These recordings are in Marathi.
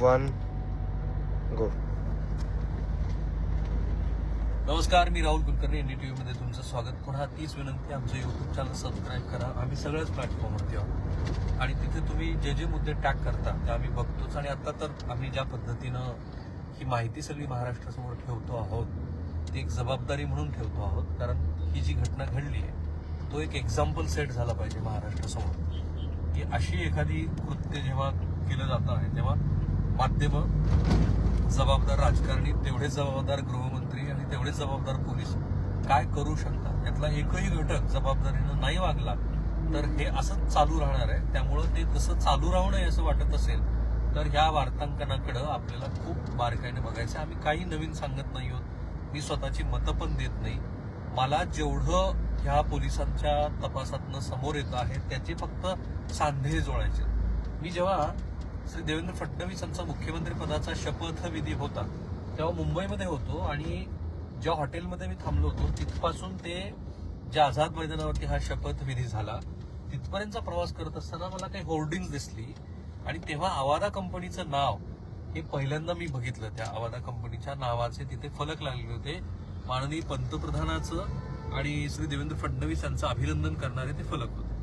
वन गो नमस्कार मी राहुल कुलकर्णी टी मध्ये तुमचं स्वागत. पुन्हा तीच विनंती आमचं युट्यूब चॅनल सबस्क्राईब करा. आम्ही सगळ्याच प्लॅटफॉर्मवरती आहोत. आणि तिथे तुम्ही जे जे मुद्दे टॅग करता ते आम्ही बघतोच. आणि आता तर आम्ही ज्या पद्धतीनं ही माहिती सगळी महाराष्ट्रासमोर ठेवतो आहोत ती एक जबाबदारी म्हणून ठेवतो आहोत. कारण ही जी घटना घडली आहे तो एक एक्झाम्पल सेट झाला पाहिजे महाराष्ट्रासमोर. की अशी एखादी कृत्य जेव्हा केलं जातं आहे तेव्हा माध्यमं जबाबदार राजकारणी तेवढे जबाबदार गृहमंत्री आणि तेवढे जबाबदार पोलीस काय करू शकतात? यातला एकही घटक जबाबदारीनं नाही वागला तर हे असंच चालू राहणार आहे. त्यामुळं ते तसं चालू राहू नये असं वाटत असेल तर ह्या वार्तांकनाकडं आपल्याला खूप बारकाईने बघायचं आहे. आम्ही काही नवीन सांगत नाही आहोत. मी स्वतःची मतं पण देत नाही. मला जेवढं ह्या पोलिसांच्या तपासातनं समोर येत आहे त्याचे फक्त सांधे जोडायचे मी जेव्हा श्री देवेंद्र फडणवीस यांचा मुख्यमंत्री पदाचा शपथविधी होता. तेव्हा मुंबईमध्ये होतो आणि ज्या हॉटेलमध्ये मी थांबलो होतो तिथपासून ते ज्या आझाद मैदानावरती हा शपथविधी झाला तिथपर्यंतचा प्रवास करत असताना मला काही होर्डिंग दिसली आणि तेव्हा आवादा कंपनीचं नाव हे पहिल्यांदा मी बघितलं. त्या आवादा कंपनीच्या नावाचे तिथे फलक लागले होते. माननीय पंतप्रधानाचं आणि श्री देवेंद्र फडणवीस यांचं अभिनंदन करणारे ते फलक होते.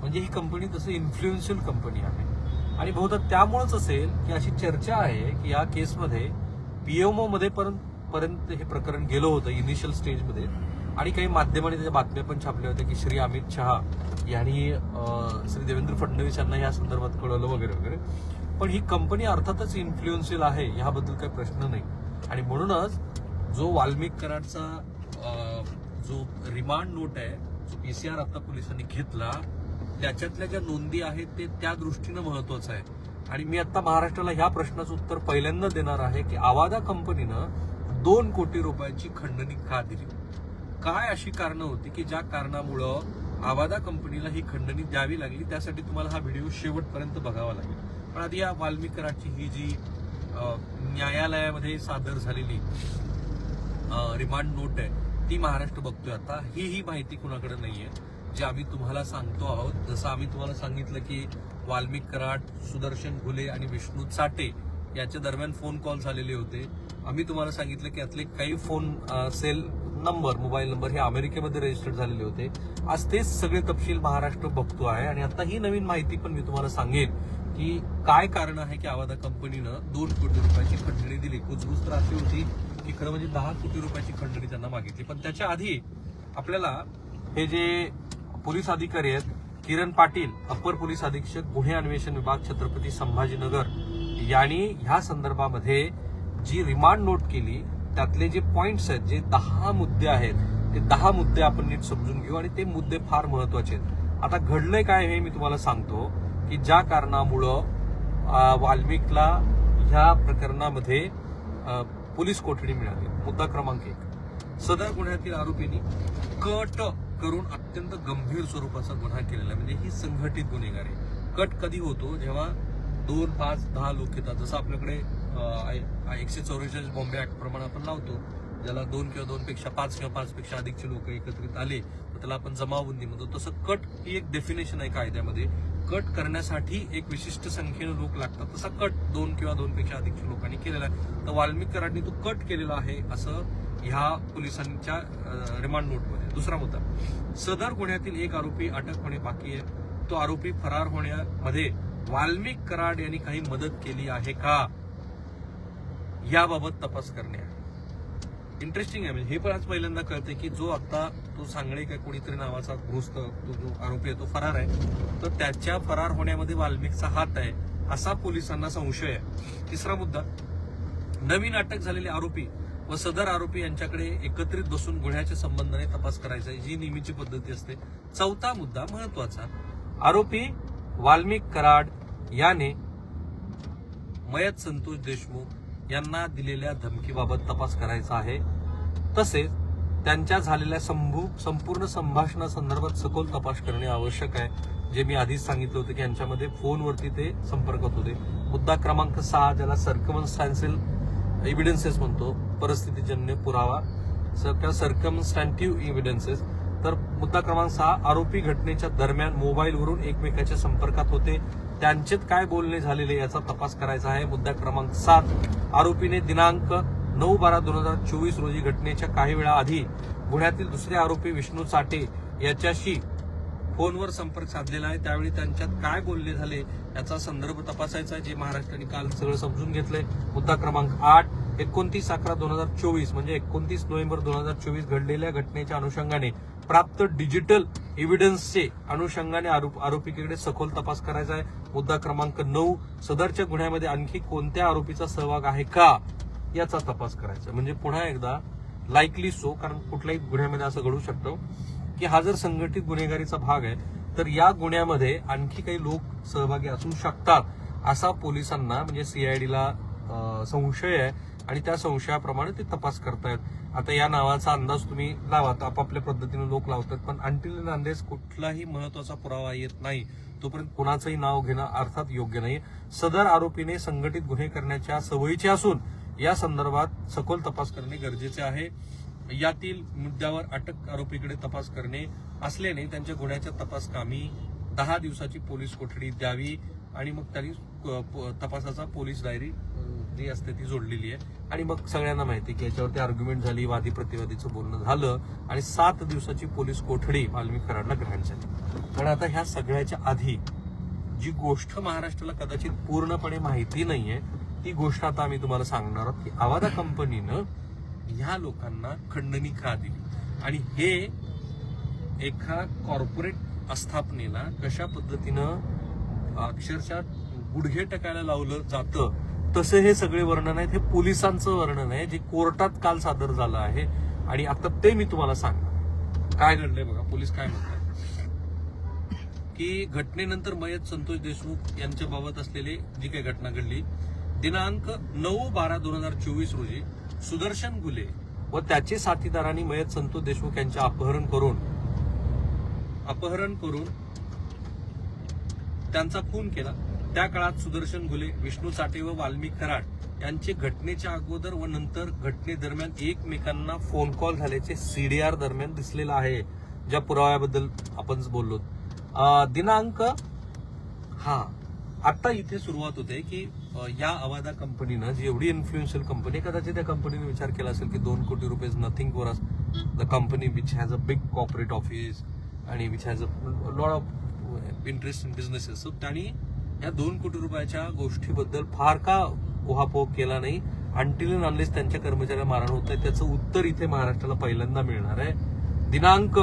म्हणजे ही कंपनी तसं इन्फ्लुएन्शियल कंपनी आहे. आणि बहुधा त्यामुळेच असेल की अशी चर्चा आहे की या केसमध्ये पीएमओ मध्ये पर्यंत हे प्रकरण गेलं होतं इनिशियल स्टेजमध्ये आणि काही माध्यमांनी त्याच्या बातम्या पण छापल्या होत्या की श्री अमित शहा यांनी श्री देवेंद्र फडणवीस यांना या संदर्भात कळवलं वगैरे वगैरे. पण ही कंपनी अर्थातच इन्फ्लुएन्शियल आहे ह्याबद्दल काही प्रश्न नाही. आणि म्हणूनच जो वाल्मिक कराडचा जो रिमांड नोट आहे जो पीसीआर आता पोलिसांनी घेतला त्याच्यातल्या ज्या नोंदी आहेत ते त्या दृष्टीनं महत्वाचं आहे. आणि मी आता महाराष्ट्राला ह्या प्रश्नाचं उत्तर पहिल्यांदा देणार आहे की आवादा कंपनीनं दोन कोटी रुपयांची खंडणी का दिली? काय अशी कारणं होती की ज्या कारणामुळं आवादा कंपनीला ही खंडणी द्यावी लागली? त्यासाठी तुम्हाला हा व्हिडिओ शेवटपर्यंत बघावा लागेल. पण आधी या वाल्मिक ही जी न्यायालयामध्ये सादर झालेली रिमांड नोट आहे ती महाराष्ट्र बघतोय आता. ही ही माहिती कुणाकडे नाहीये. जे आम्ही तुम्हाला सांगतो आहोत जसं आम्ही तुम्हाला सांगितलं की वाल्मिक कराड सुदर्शन घुले आणि विष्णू चाटे याच्या दरम्यान फोन कॉल झालेले होते. आम्ही तुम्हाला सांगितलं की यातले काही phone cell number mobile number हे अमेरिकेमध्ये रजिस्टर्ड झालेले होते. आज तेच सगळे तपशील महाराष्ट्र बघतो आहे आणि आता ही नवीन माहिती पण मी तुम्हाला सांगेन की काय कारण आहे की आवादा कंपनीनं दोन कोटी रुपयाची खंडणी दिली. कुजबूज तर अशी होती की खरं म्हणजे दहा कोटी रुपयाची खंडणी त्यांना मागितली. पण त्याच्या आधी आपल्याला हे जे पोलीस अधिकारी आहेत किरण पाटील अप्पर पोलीस अधीक्षक गुन्हे अन्वेषण विभाग छत्रपती संभाजीनगर. यांनी ह्या संदर्भामध्ये जी रिमांड नोट केली त्यातले जे पॉइंट्स आहेत जे दहा मुद्दे आहेत ते दहा मुद्दे आपण नीट समजून घेऊ आणि ते मुद्दे फार महत्त्वाचे आहेत. आता घडलंय काय हे मी तुम्हाला सांगतो की ज्या कारणामुळं वाल्मिकला ह्या प्रकरणामध्ये पोलीस कोठडी मिळाली. मुद्दा क्रमांक एक. सदर गुन्ह्यातील आरोपींनी कट करून अत्यंत गंभीर स्वरूपाचा गुन्हा केलेला म्हणजे ही संघटित गुन्हेगार आहे. कट कधी होतो? जेव्हा दोन पाच दहा लोक येतात. जसं आपल्याकडे एकशे चौवेचाळीस बॉम्बे ऍक्ट प्रमाणे आपण लावतो. ज्याला दोन किंवा दोन पेक्षा पाच किंवा पाच पेक्षा अधिकचे लोक एकत्रित आले तर त्याला आपण जमावबंदी म्हणतो. तसं कट ही एक डेफिनेशन आहे कायद्यामध्ये. कट करण्यासाठी एक विशिष्ट संख्येनं लोक लागतात. तसा कट दोन किंवा दोन पेक्षा अधिकच्या लोकांनी केलेला आहे. तर वाल्मिकरांनी तो कट केलेला आहे असं ह्या पोलिसांच्या रिमांड नोट दुसरा मुद्दा. सदर गुन्ह्यातील एक आरोपी अटक होणे बाकी आहे. तो आरोपी फरार होण्यामध्ये वाल्मिक कराड यांनी काही मदत केली आहे का? याबाबत तपास करणे आहे. इंटरेस्टिंग आहे. म्हणजे हे पण आज पहिल्यांदा कळते की जो आता तो सांगणे काय कोणीतरी नावाचा गृहस्थ तो जो आरोपी आहे तो फरार आहे. तर त्याच्या फरार होण्यामध्ये वाल्मिकचा हात आहे असा पोलिसांना संशय आहे. तिसरा मुद्दा. नवीन अटक झालेले आरोपी व सदर आरोपी यांच्याकडे एकत्रित बसून गुन्ह्याच्या संबंधाने तपास करायचा आहे, जी नेहमीची पद्धती असते. चौथा मुद्दा महत्त्वाचा आरोपी वाल्मिक कराड याने मयत संतोष देशमुख यांना दिलेल्या धमकीबाबत तपास करायचा आहे. तसेच त्यांच्या झालेल्या संभू संपूर्ण संभाषणासंदर्भात सखोल तपास करणे आवश्यक आहे. जे मी आधीच सांगितलं होतं की यांच्यामध्ये फोनवरती ते संपर्कात होते. मुद्दा क्रमांक सहा ज्याला सर्कमन्स्टॅन्सिल एव्हिडन्सेस म्हणतो परिस्थितीजन्य पुरावा किंवा सरकमस्टँटिव्ह इव्हिडन्सेस तर मुद्दा क्रमांक सहा आरोपी घटनेच्या दरम्यान मोबाईलवरून एकमेकाच्या संपर्कात होते. त्यांच्यात काय बोलणे झालेले याचा तपास करायचा आहे. मुद्दा क्रमांक सात आरोपीने दिनांक नऊ बारा दोन हजार चोवीस रोजी घटनेच्या काही वेळा आधी गुन्ह्यातील दुसरे आरोपी विष्णू साठे याच्याशी फोनवर संपर्क साधलेला आहे. त्यावेळी त्यांच्यात काय बोलले झाले याचा संदर्भ तपासायचा आहे जे महाराष्ट्राने काल सगळं समजून घेतलंय. मुद्दा क्रमांक आठ एकोणतीस अकरा दोन हजार चोवीस म्हणजे एकोणतीस नोव्हेंबर दोन हजार चोवीस घडलेल्या घटनेच्या अनुषंगाने प्राप्त डिजिटल एव्हिडन्सचे अनुषंगाने आरोप आरोपीकडे सखोल तपास करायचा आहे. मुद्दा क्रमांक नऊ सदरच्या गुन्ह्यामध्ये आणखी कोणत्या आरोपीचा सहभाग आहे का याचा तपास करायचा आहे. म्हणजे पुन्हा एकदा लाईकली सो कारण कुठल्याही गुन्ह्यामध्ये असं घडू शकतं. की हा जर संघटित गुन्हेगारीचा भाग आहे तर या गुन्ह्यामध्ये आणखी काही लोक सहभागी असू शकतात असा पोलिसांना म्हणजे सीआयडीला संशय आहे आणि त्या संशयाप्रमाणे ते तपास करतायत. आता या नावाचा अंदाज तुम्ही लावा तर आपापल्या पद्धतीने लोक लावतात पण अंटील अंदेज कुठलाही महत्त्वाचा पुरावा येत नाही तोपर्यंत कुणाचंही नाव घेणं अर्थात योग्य नाही सदर आरोपीने संघटित गुन्हे करण्याच्या सवयीचे असून या संदर्भात सखोल तपास करणे गरजेचे आहे. यातील मुद्द्यावर अटक आरोपीकडे तपास करणे असल्याने त्यांच्या गुन्ह्याच्या तपास कामी दहा दिवसाची पोलीस कोठडी द्यावी आणि मग त्यांनी तपासाचा पोलीस डायरी जी असते ती जोडलेली आहे. आणि मग सगळ्यांना माहिती की याच्यावरती आर्ग्युमेंट झाली वादी प्रतिवादीचं बोलणं झालं आणि सात दिवसाची पोलीस कोठडी वाल्मिक कराडला ग्रहण झाली. पण आता ह्या सगळ्याच्या आधी जी गोष्ट महाराष्ट्राला कदाचित पूर्णपणे माहिती नाहीये ती गोष्ट आता आम्ही तुम्हाला सांगणार आहोत की आवादा कंपनीनं ह्या लोकांना खंडणी का दिली? आणि हे एका कॉर्पोरेट आस्थापनेला कशा पद्धतीनं अक्षरशः गुडघे टकायला लावलं जातं तसं हे सगळे वर्णन आहेत. हे पोलिसांचं वर्णन आहे जे कोर्टात काल सादर झालं आहे. आणि आता ते मी तुम्हाला सांगणार. काय घडलंय बघा पोलीस काय म्हणतात? की घटनेनंतर मयत संतोष देशमुख यांच्या बाबत असलेली जी काही घटना घडली दिनांक नऊ बारा दोन हजार चोवीस रोजी सुदर्शन गुले व त्याचे साथीदारांनी मयत संतोष देशमुख यांचे अपहरण करून अपहरण करून त्यांचा खून केला. त्या काळात सुदर्शन गुले विष्णू साठे व वाल्मिक कराड यांचे घटनेच्या अगोदर व नंतर घटनेदरम्यान एकमेकांना फोन कॉल झाल्याचे सीडीआर दरम्यान दिसलेलं आहे ज्या पुराव्याबद्दल आपण बोललो दिनांक हा आता इथे सुरुवात होते की या अवादा कंपनीनं जी एवढी इन्फ्लुएन्शियल कंपनी कदाचित त्या कंपनीने विचार केला असेल की दोन कोटी रुपये nothing for us the company which has a big corporate office आणि which has a lot of interest in businesses so त्यांनी या दोन कोटी रुपयाच्या गोष्टीबद्दल फार का उहापोह केला नाही. अंटिल अनलेस त्यांच्या कर्मचाऱ्या मारण होत आहे त्याचं उत्तर इथे महाराष्ट्राला पहिल्यांदा मिळणार आहे. दिनांक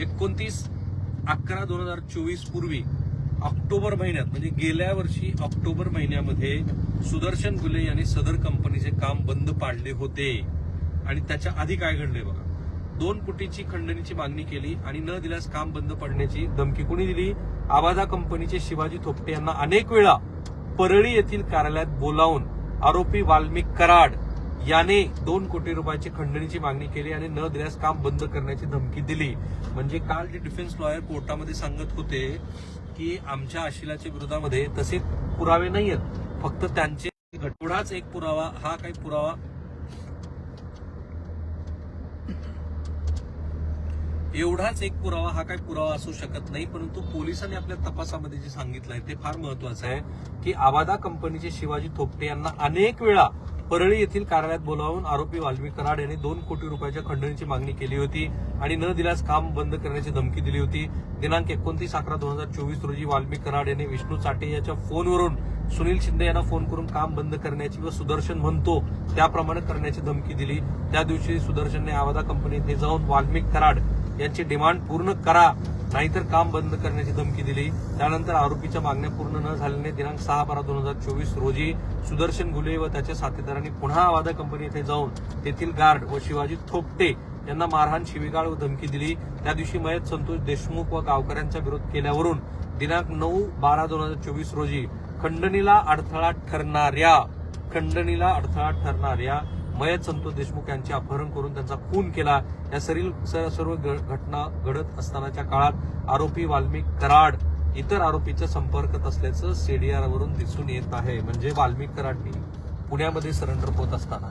एकोणतीस अकरा दोन हजार चोवीस पूर्वी ऑक्टोबर महिन्यात म्हणजे गेल्या वर्षी ऑक्टोबर महिन्यामध्ये सुदर्शन गुले यांनी सदर कंपनीचे काम बंद पाडले होते. आणि त्याच्या आधी काय घडले बघा? दोन कोटीची खंडणीची मागणी केली आणि न दिल्यास काम बंद पडण्याची धमकी कोणी दिली? आबादा कंपनीचे शिवाजी थोपटे यांना अनेक वेळा परळी येथील कार्यालयात बोलावून आरोपी वाल्मिक कराड याने दोन कोटी रुपयाची खंडणीची मागणी केली आणि न दिल्यास काम बंद करण्याची धमकी दिली. म्हणजे काल जे डिफेन्स लॉयर कोर्टामध्ये सांगत होते की आमच्या आशिलाच्या विरोधामध्ये तसे पुरावे नाही आहेत फक्त त्यांचे एवढाच एक पुरावा हा काही पुरावा एवढाच एक पुरावा हा काही पुरावा असू शकत नाही परंतु पोलिसांनी आपल्या तपासामध्ये जे सांगितलं आहे ते फार महत्वाचं आहे की आवादा कंपनीचे शिवाजी थोपटे यांना अनेक वेळा परळी येथील कार्यालयात बोलावून आरोपी वाल्मी कराड यांनी दोन कोटी रुपयाच्या खंडणीची मागणी केली होती आणि न दिल्यास काम बंद करण्याची धमकी दिली होती. दिनांक एकोणतीस अकरा दोन हजार चोवीस रोजी वाल्मी कराड यांनी विष्णू चाटे याच्या फोनवरून सुनील शिंदे यांना फोन करून काम बंद करण्याची व सुदर्शन म्हणतो त्याप्रमाणे करण्याची धमकी दिली. त्या दिवशी सुदर्शनने आवादा कंपनीत जाऊन वाल्मिक कराड यांची डिमांड पूर्ण करा नाहीतर काम बंद करण्याची धमकी दिली. त्यानंतर आरोपीच्या मागण्या पूर्ण न झाल्याने दिनांक सहा बारा दोन हजार चोवीस रोजी सुदर्शन गुले व त्याच्या साथीदारांनी पुन्हा वादा कंपनी येथे जाऊन तेथील गार्ड व शिवाजी थोपटे यांना मारहाण शिवीगाळ व धमकी दिली. त्या दिवशी मयत संतोष देशमुख व गावकऱ्यांचा विरोध केल्यावरून दिनांक नऊ बारा दोन हजार चोवीस रोजी खंडणीला अडथळा ठरणाऱ्या खंडणीला अडथळा ठरणाऱ्या मयत संतोष देशमुख यांचे अपहरण करून त्यांचा खून केला. या सरील सर्व घ- घटना घडत असतानाच्या काळात आरोपी वाल्मिक कराड इतर आरोपीच्या संपर्कात असल्याचं सीडीआरवरून दिसून येत आहे. म्हणजे वाल्मिक कराडनी पुण्यामध्ये सरेंडर होत असताना.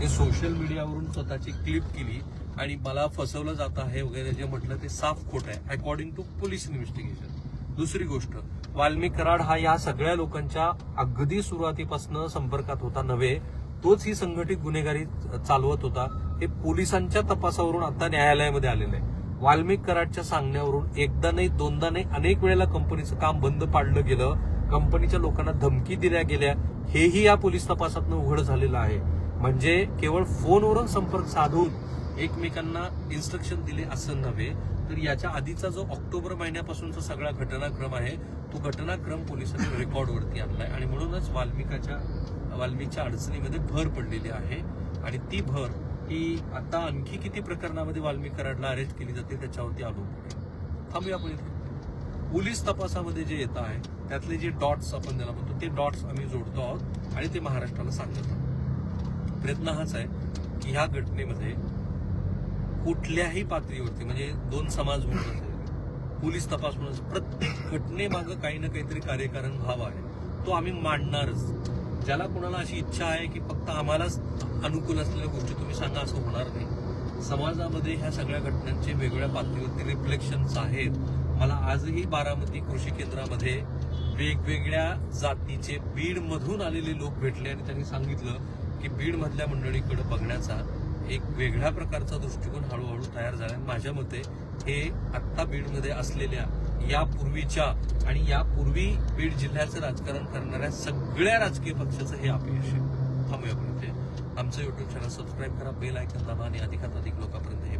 ते सोशल मीडियावरून स्वतःची क्लिप केली आणि मला फसवलं जात आहे वगैरे जे म्हटलं ते साफ खोट आहे अकॉर्डिंग टू पोलीस इन्व्हेस्टिगेशन दुसरी गोष्ट वाल्मिक कराड हा या सगळ्या लोकांच्या अगदी सुरुवातीपासून संपर्कात होता नव्हे तोच ही संघटित गुन्हेगारी चालवत होता. हे पोलिसांच्या तपासावरून आता न्यायालयामध्ये आलेलं आहे. वाल्मिक कराडच्या सांगण्यावरून एकदा नाही दोनदा नाही अनेक वेळेला कंपनीचं काम बंद पाडलं गेलं. कंपनीच्या लोकांना धमकी दिल्या गेल्या. हेही या पोलीस तपासातनं उघड झालेलं आहे. म्हणजे केवळ फोनवरून संपर्क साधून एकमेकांना इन्स्ट्रक्शन दिले असं नव्हे तर याच्या आधीचा जो ऑक्टोबर महिन्यापासूनचा सगळा घटनाक्रम आहे तो घटनाक्रम पोलिसांनी रेकॉर्डवरती आणलाय. आणि म्हणूनच वाल्मिकाच्या वाल्मीच्या अडचणीमध्ये भर पडलेली आहे. आणि ती भर ही आता आणखी किती प्रकरणामध्ये वाल्मी कराडला अरेस्ट केली जाते त्याच्यावरती अवलंबून थांबूया आपण इथे. पोलीस तपासामध्ये जे येत आहे त्यातले जे डॉट्स आपण ज्याला म्हणतो ते डॉट्स आम्ही जोडतो आहोत आणि ते महाराष्ट्राला सांगत आहोत. प्रयत्न हाच आहे की ह्या घटनेमध्ये कुठल्याही पातळीवरती म्हणजे दोन समाज म्हणून असेल पोलीस तपास म्हणून प्रत्येक घटनेमागं काही ना काहीतरी कार्यकारण भाव आहे. तो आम्ही मांडणारच. ज्याला कोणाला अशी इच्छा आहे की फक्त आम्हालाच अनुकूल असलेल्या गोष्टी तुम्ही सांगा असं होणार नाही. समाजामध्ये ह्या सगळ्या घटनांचे वेगवेगळ्या पातळीवरती रिफ्लेक्शन्स आहेत. मला आजही बारामती कृषी केंद्रामध्ये वेगवेगळ्या जातीचे बीडमधून आलेले लोक भेटले आणि त्यांनी सांगितलं की बीडमधल्या मंडळीकडे बघण्याचा एक वेगळ्या प्रकारचा दृष्टिकोन हळूहळू तयार झाला. आणि माझ्या मते हे आत्ता बीडमध्ये असलेल्या यापूर्वीच्या आणि यापूर्वी बीड जिल्ह्याचं राजकारण करणाऱ्या सगळ्या राजकीय पक्षाचं हे अपयश आहे. थांबूया पण इथे आमचं युट्यूब चॅनल सबस्क्राईब करा बेल आयकन दाबा आणि अधिकात अधिक लोकांपर्यंत हे